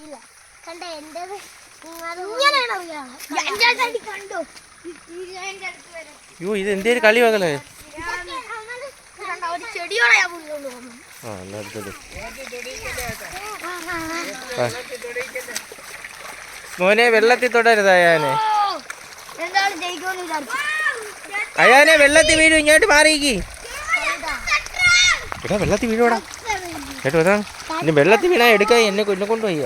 അറിയില്ല കണ്ട എന്റേത് ഇങ്ങനെയാണ് അറിയാം കണ്ടോ? ഇതിന്റെ അടുത്ത് വരെ അയ്യോ ഇത് എന്തേലും കളി വെക്കണേ ആ എന്നാ അടുത്തത് മോനെ വെള്ളത്തിൽ തൊടരുത് അയാനെ. അയാനെ വെള്ളത്തിൽ വീഴും ഇങ്ങോട്ട് മാറിയിക്കി എടാ വെള്ളത്തിൽ വീഴുവാടാ കേട്ടോ അതാ ഇനി വെള്ളത്തിൽ വീണാ എടുക്കാൻ എന്നെ എന്നെ കൊണ്ടുപോയി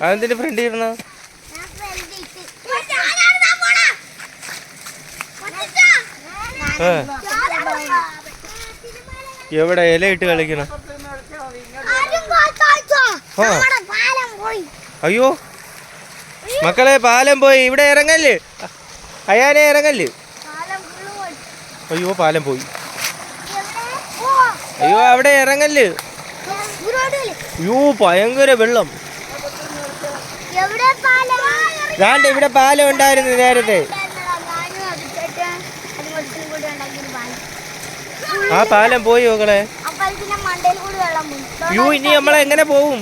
അതെന്തിന് ഫ്രണ്ട് ഇരുന്ന അതെന്തിന്റെ ഫ്രണ്ട്. എവിടെ ഇല ഇട്ട് കളിക്കണം? അയ്യോ. മക്കളെ പാലം പോയി. ഇവിടെ ഇറങ്ങൽ അയാനെ ഇറങ്ങൽ അയ്യോ പാലം പോയി. അയ്യോ അവിടെ ഇറങ്ങൽ അയ്യോ ഭയങ്കര വെള്ളം. ദാണ്ട് ഇവിടെ പാലം ഉണ്ടായിരുന്നു നേരത്തെ. ആ പാലം പോയി മക്കളെ. അയ്യോ ഇനി നമ്മളെങ്ങനെ പോവും?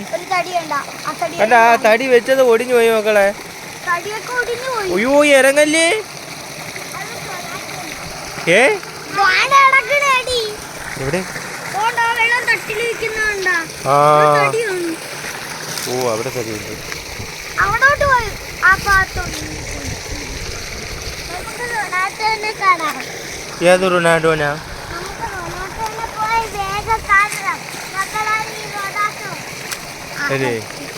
കണ്ട ആ തടി വെച്ചത് ഒടിഞ്ഞു പോയി മക്കളെ. അയ്യോ ഇറങ്ങല്ലേ ഏ? എവിടെ? ആ. ഓ അവിടെ തടിയുണ്ട്. അവിടോട്ട് പോയി. ആ ഭാഗത്തോട്ട് ഏത് റൊണാൾഡോനാ? നമുക്ക്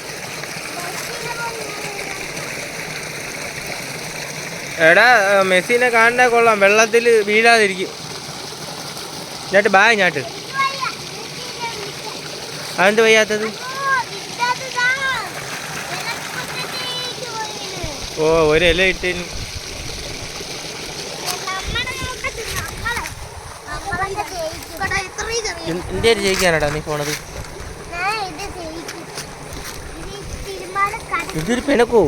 എടാ മെസ്സിനെ കാണാൻ കൊള്ളാം. വെള്ളത്തിൽ വീഴാതിരിക്കും. ഞാട്ട് ബായ് ഞാട്ട്. അതെന്ത് വയ്യാത്തത്? ഓ, ഒരു ഇല ഇട്ട് നമ്മടെ നോക്കത്ത് നീ പോണത്? ഇതൊരു ഇവിടെ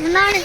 哪里